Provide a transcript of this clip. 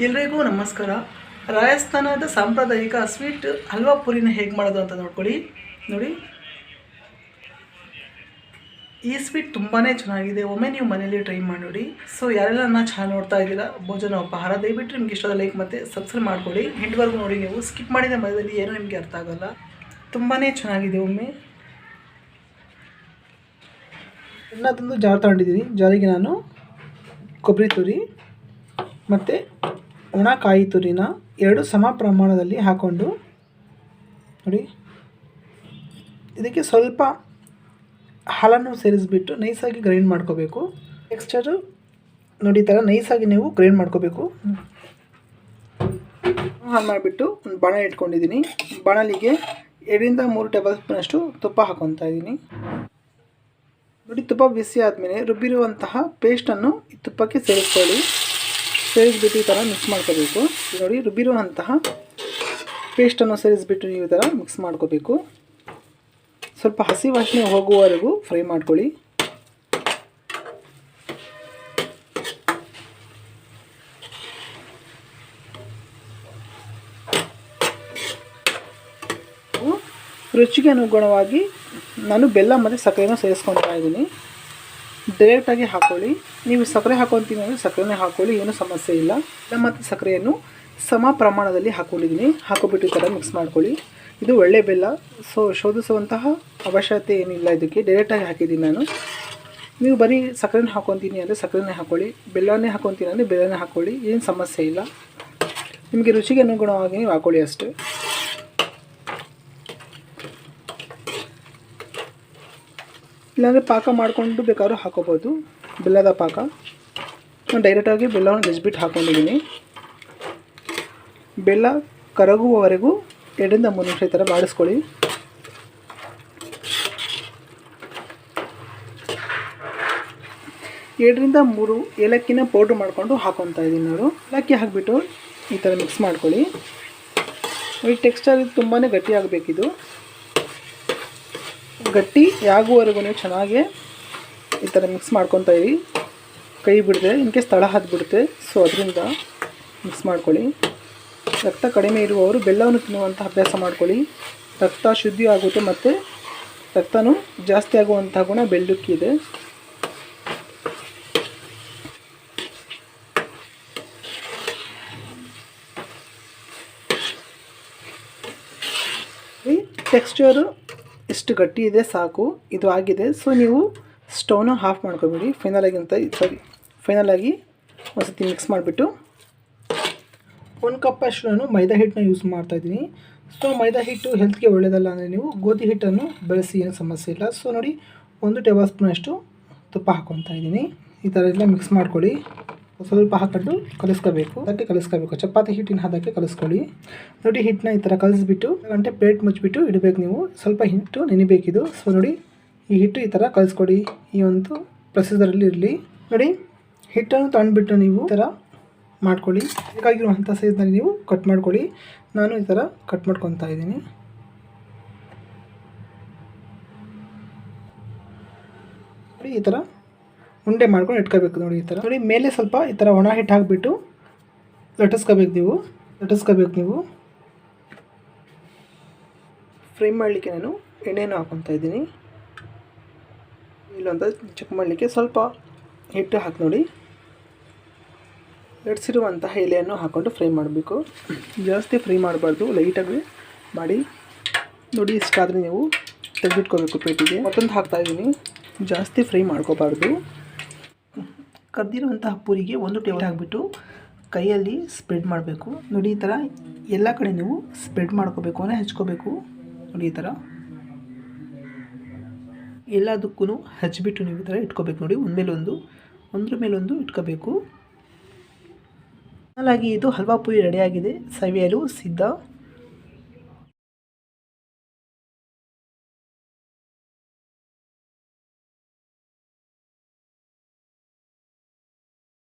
ಎಲ್ರಿಗೂ ನಮಸ್ಕಾರ. ರಾಜಸ್ಥಾನದ ಸಾಂಪ್ರದಾಯಿಕ ಸ್ವೀಟ್ ಹಲ್ವಾ ಪುರಿನ ಹೇಗೆ ಮಾಡೋದು ಅಂತ ನೋಡ್ಕೊಳ್ಳಿ. ನೋಡಿ. ಈ ಸ್ವೀಟ್ ತುಂಬಾ ಚೆನ್ನಾಗಿದೆ. ಒಮ್ಮೆ ನೀವು ಮನೇಲಿ ಟ್ರೈ ಮಾಡಿ ನೋಡಿ. ಸೊ, ಯಾರೆಲ್ಲ ನನ್ನ ಚಾನಲ್ ನೋಡ್ತಾ ಇದ್ದೀರಾ, ಭೋಜನ ಉಪಹಾರ ದಯವಿಟ್ಟು ನಿಮ್ಗೆ ಇಷ್ಟದ ಲೈಕ್ ಮತ್ತು ಸಬ್ಸ್ಕ್ರೈಬ್ ಮಾಡ್ಕೊಳ್ಳಿ. ಹೆಂಡ್ವರೆಗೂ ನೋಡಿ ನೀವು. ಸ್ಕಿಪ್ ಮಾಡಿದ ಮನೆಯಲ್ಲಿ ಏನೂ ನಿಮಗೆ ಅರ್ಥ ಆಗೋಲ್ಲ. ತುಂಬಾ ಚೆನ್ನಾಗಿದೆ ಒಮ್ಮೆ. ಇನ್ನೊಂದು ಜಾರ್ ತಗೊಂಡಿದ್ದೀನಿ. ಜಾರಿಗೆ ನಾನು ಕೊಬ್ಬರಿ ತುರಿ ಮತ್ತು ಒಣ ಕಾಯಿ ತುರಿನ ಎರಡು ಸಮ ಪ್ರಮಾಣದಲ್ಲಿ ಹಾಕ್ಕೊಂಡು ನೋಡಿ. ಇದಕ್ಕೆ ಸ್ವಲ್ಪ ಹಾಲನ್ನು ಸೇರಿಸ್ಬಿಟ್ಟು ನೈಸಾಗಿ ಗ್ರೈಂಡ್ ಮಾಡ್ಕೋಬೇಕು. ಟೆಕ್ಸ್ಚರು ನೋಡಿ ಈ ಥರ ನೈಸಾಗಿ ನೀವು ಗ್ರೈಂಡ್ ಮಾಡ್ಕೋಬೇಕು. ಹಾಲು ಮಾಡಿಬಿಟ್ಟು ಒಂದು ಬಾಣ ಇಟ್ಕೊಂಡಿದ್ದೀನಿ. ಬಾಣಲಿಗೆ ಎರಡರಿಂದ ಮೂರು ಟೇಬಲ್ ಸ್ಪೂನಷ್ಟು ತುಪ್ಪ ಹಾಕೊತಾ ಇದ್ದೀನಿ. ನೋಡಿ ತುಪ್ಪ ಬಿಸಿ ಆದಮೇಲೆ ರುಬ್ಬಿರುವಂತಹ ಪೇಸ್ಟನ್ನು ಈ ತುಪ್ಪಕ್ಕೆ ಸೇರಿಸ್ಕೊಳ್ಳಿ. ಸೇರಿಸ್ಬಿಟ್ಟು ಈ ಥರ ಮಿಕ್ಸ್ ಮಾಡ್ಕೋಬೇಕು. ನೋಡಿ ರುಬ್ಬಿರುವಂತಹ ಪೇಸ್ಟನ್ನು ಸೇರಿಸ್ಬಿಟ್ಟು ಈ ಥರ ಮಿಕ್ಸ್ ಮಾಡ್ಕೋಬೇಕು. ಸ್ವಲ್ಪ ಹಸಿ ವಾಸನೆ ಹೋಗುವವರೆಗೂ ಫ್ರೈ ಮಾಡ್ಕೊಳ್ಳಿ. ರುಚಿಗೆ ಅನುಗುಣವಾಗಿ ನಾನು ಬೆಲ್ಲ ಮತ್ತು ಸಕ್ಕರೆನ ಸೇರಿಸ್ಕೊತಾ ಇದ್ದೀನಿ. ಡೈರೆಕ್ಟಾಗಿ ಹಾಕ್ಕೊಳ್ಳಿ ನೀವು ಸಕ್ಕರೆ ಹಾಕೊತೀನಿ ಅಂದರೆ ಸಕ್ಕರೆನೇ ಹಾಕ್ಕೊಳ್ಳಿ ಏನೂ ಸಮಸ್ಯೆ ಇಲ್ಲ. ಮತ್ತು ಸಕ್ಕರೆಯನ್ನು ಸಮ ಪ್ರಮಾಣದಲ್ಲಿ ಹಾಕ್ಕೊಂಡಿದ್ದೀನಿ ಹಾಕೋಬಿಟ್ಟು ಥರ ಮಿಕ್ಸ್ ಮಾಡ್ಕೊಳ್ಳಿ. ಇದು ಒಳ್ಳೆ ಬೆಲ್ಲ. ಸೊ ಶೋಧಿಸುವಂತಹ ಅವಶ್ಯಕತೆ ಏನಿಲ್ಲ ಇದಕ್ಕೆ. ಡೈರೆಕ್ಟಾಗಿ ಹಾಕಿದ್ದೀನಿ ನಾನು. ನೀವು ಬರೀ ಸಕ್ಕರೆನ ಹಾಕೊತೀನಿ ಅಂದರೆ ಸಕ್ಕರೆನೇ ಹಾಕ್ಕೊಳ್ಳಿ ಬೆಲ್ಲನೇ ಹಾಕೊತೀನಿ ಅಂದರೆ ಬೆಲ್ಲನೇ ಹಾಕ್ಕೊಳ್ಳಿ ಏನು ಸಮಸ್ಯೆ ಇಲ್ಲ. ನಿಮಗೆ ರುಚಿಗೆ ಅನುಗುಣವಾಗಿ ನೀವು ಹಾಕ್ಕೊಳ್ಳಿ ಅಷ್ಟೇ. ಇಲ್ಲಾಂದರೆ ಪಾಕ ಮಾಡಿಕೊಂಡು ಬೇಕಾದ್ರೂ ಹಾಕೋಬೋದು. ಬೆಲ್ಲದ ಪಾಕ. ನಾನು ಡೈರೆಕ್ಟಾಗಿ ಬೆಲ್ಲವನ್ನು ಜಜ್ಬಿಟ್ಟು ಹಾಕ್ಕೊಂಡಿದ್ದೀನಿ ಬೆಲ್ಲ ಕರಗುವವರೆಗೂ ಎರಡರಿಂದ ಮೂರು ನಿಮಿಷ ಈ ಥರ ಬಾಡಿಸ್ಕೊಳ್ಳಿ. ಎರಡರಿಂದ ಮೂರು ಏಲಕ್ಕಿನ ಪೌಡ್ರ್ ಮಾಡಿಕೊಂಡು ಹಾಕೊತಾ ಇದ್ದೀನಿ ನಾನು. ಏಲಕ್ಕಿ ಹಾಕಿಬಿಟ್ಟು ಈ ಥರ ಮಿಕ್ಸ್ ಮಾಡ್ಕೊಳ್ಳಿ. ಈ ಟೆಕ್ಸ್ಚರ್ ತುಂಬಾ ಗಟ್ಟಿ ಆಗಬೇಕಿದು ಗಟ್ಟಿ ಯಾಗುವವರೆಗೂ ನೀವು ಚೆನ್ನಾಗಿ ಈ ಥರ ಮಿಕ್ಸ್ ಮಾಡ್ಕೊತಾ ಇರಿ. ಕೈ ಬಿಡದೆ ಇನ್ಕೆ ಸ್ಥಳ ಹತ್ಬಿಡುತ್ತೆ ಸೊ ಅದರಿಂದ ಮಿಕ್ಸ್ ಮಾಡ್ಕೊಳ್ಳಿ. ರಕ್ತ ಕಡಿಮೆ ಇರುವವರು ಬೆಲ್ಲವನ್ನು ತಿನ್ನುವಂಥ ಅಭ್ಯಾಸ ಮಾಡ್ಕೊಳ್ಳಿ. ರಕ್ತ ಶುದ್ಧಿ ಆಗುತ್ತೆ ಮತ್ತು ರಕ್ತನೂ ಜಾಸ್ತಿ ಆಗುವಂಥ ಗುಣ ಬೆಳ್ಳಕ್ಕಿದೆ ಟೆಕ್ಸ್ಚರು ಎಷ್ಟು ಗಟ್ಟಿ ಇದೆ, ಸಾಕು, ಇದು ಆಗಿದೆ. ಸೊ ನೀವು ಸ್ಟವ್ನ ಆಫ್ ಮಾಡ್ಕೊಬೇಡಿ. ಫೈನಲಾಗಿ ಅಂತ ಸಾರಿ ಫೈನಲಾಗಿ ಒಂದ್ಸತಿ ಮಿಕ್ಸ್ ಮಾಡಿಬಿಟ್ಟು ಒಂದು ಕಪ್ ಅಷ್ಟು ನಾನು ಮೈದಾ ಹಿಟ್ಟನ್ನ ಯೂಸ್ ಮಾಡ್ತಾಯಿದ್ದೀನಿ ಸೊ ಮೈದಾ ಹಿಟ್ಟು ಹೆಲ್ತ್ಗೆ ಒಳ್ಳೆಯದಲ್ಲ ಅಂದರೆ ನೀವು ಗೋಧಿ ಹಿಟ್ಟನ್ನು ಬೆಳೆಸಿ, ಏನು ಸಮಸ್ಯೆ ಇಲ್ಲ. ಸೊ ನೋಡಿ, ಒಂದು ಟೇಬಲ್ ಸ್ಪೂನಷ್ಟು ತುಪ್ಪ ಹಾಕ್ಕೊತಾ ಇದ್ದೀನಿ. ಈ ಥರ ಎಲ್ಲ ಮಿಕ್ಸ್ ಮಾಡ್ಕೊಳ್ಳಿ. ಸ್ವಲ್ಪ ಹಾಕೊಂಡು ಕಲಿಸ್ಕೋಬೇಕು. ಅದಕ್ಕೆ ಕಲಿಸ್ಕೋಬೇಕು. ಚಪಾತಿ ಹಿಟ್ಟಿನ ಹದಕ್ಕೆ ಕಲಿಸ್ಕೊಳ್ಳಿ. ನೋಡಿ, ಹಿಟ್ಟನ್ನ ಈ ಥರ ಕಲಿಸ್ಬಿಟ್ಟು, ಗಂಟೆ ಪ್ಲೇಟ್ ಮುಚ್ಚಿಬಿಟ್ಟು ಇಡಬೇಕು ನೀವು. ಸ್ವಲ್ಪ ಹಿಟ್ಟು ನೆನಿಬೇಕಿದು. ಸೊ ನೋಡಿ, ಈ ಹಿಟ್ಟು ಈ ಥರ ಕಲಿಸ್ಕೊಡಿ. ಈ ಒಂದು ಪ್ರೊಸೀಜರಲ್ಲಿ ಇರಲಿ. ನೋಡಿ, ಹಿಟ್ಟನ್ನು ತಗೊಂಡ್ಬಿಟ್ಟು ನೀವು ಈ ಥರ ಮಾಡ್ಕೊಳ್ಳಿ. ಬೇಕಾಗಿರುವಂಥ ಸೈಜ್ನಲ್ಲಿ ನೀವು ಕಟ್ ಮಾಡ್ಕೊಳ್ಳಿ. ನಾನು ಈ ಥರ ಕಟ್ ಮಾಡ್ಕೊತಾ ಇದ್ದೀನಿ. ಈ ಥರ ಉಂಡೆ ಮಾಡ್ಕೊಂಡು ಇಟ್ಕೋಬೇಕು ನೋಡಿ ಈ ಥರ. ನೋಡಿ, ಮೇಲೆ ಸ್ವಲ್ಪ ಈ ಥರ ಒಣ ಹಿಟ್ಟು ಹಾಕಿಬಿಟ್ಟು ಲಟ್ಟಿಸ್ಕೋಬೇಕು ನೀವು. ಲಟ್ಟಿಸ್ಕೋಬೇಕು ನೀವು. ಫ್ರೈ ಮಾಡಲಿಕ್ಕೆ ನಾನು ಎಣ್ಣೆನೂ ಹಾಕೊತಾ ಇದ್ದೀನಿ. ಇಲ್ಲೊಂದ ಚೆಕ್ ಮಾಡಲಿಕ್ಕೆ ಸ್ವಲ್ಪ ಹಿಟ್ಟು ಹಾಕಿ ನೋಡಿ. ಲಟ್ಸಿರುವಂತಹ ಎಲೆಯನ್ನು ಹಾಕ್ಕೊಂಡು ಫ್ರೈ ಮಾಡಬೇಕು. ಜಾಸ್ತಿ ಫ್ರೈ ಮಾಡಬಾರ್ದು, ಲೈಟಾಗಿ ಮಾಡಿ. ನೋಡಿ, ಇಷ್ಟಾದರೆ ನೀವು ತೆಗೆದಿಟ್ಕೋಬೇಕು ಪೇಟಿಗೆ. ಮತ್ತೊಂದು ಹಾಕ್ತಾಯಿದ್ದೀನಿ ಜಾಸ್ತಿ ಫ್ರೈ ಮಾಡ್ಕೋಬಾರ್ದು. ಕರ್ದಿರುವಂತಹ ಪುರಿಗೆ ಒಂದು ಟೇಬಲ್ ಹಾಕಿಬಿಟ್ಟು ಕೈಯಲ್ಲಿ ಸ್ಪ್ರೆಡ್ ಮಾಡಬೇಕು. ನೋಡಿ, ಈ ಥರ ಎಲ್ಲ ಕಡೆ ನೀವು ಸ್ಪ್ರೆಡ್ ಮಾಡ್ಕೋಬೇಕು, ಅಂದರೆ ಹಚ್ಕೋಬೇಕು. ನೋಡಿ, ಈ ಥರ ಎಲ್ಲದಕ್ಕೂ ಹಚ್ಚಿಬಿಟ್ಟು ನೀವು ಈ ಥರ ಇಟ್ಕೋಬೇಕು. ನೋಡಿ ಒಂದ್ಮೇಲೊಂದು ಒಂದ್ರ ಮೇಲೊಂದು ಇಟ್ಕೋಬೇಕು. ಹಾಗಾಗಿ ಇದು ಹಲ್ವಾ ಪುರಿ ರೆಡಿಯಾಗಿದೆ ಸವಿಯಲು ಸಿದ್ಧ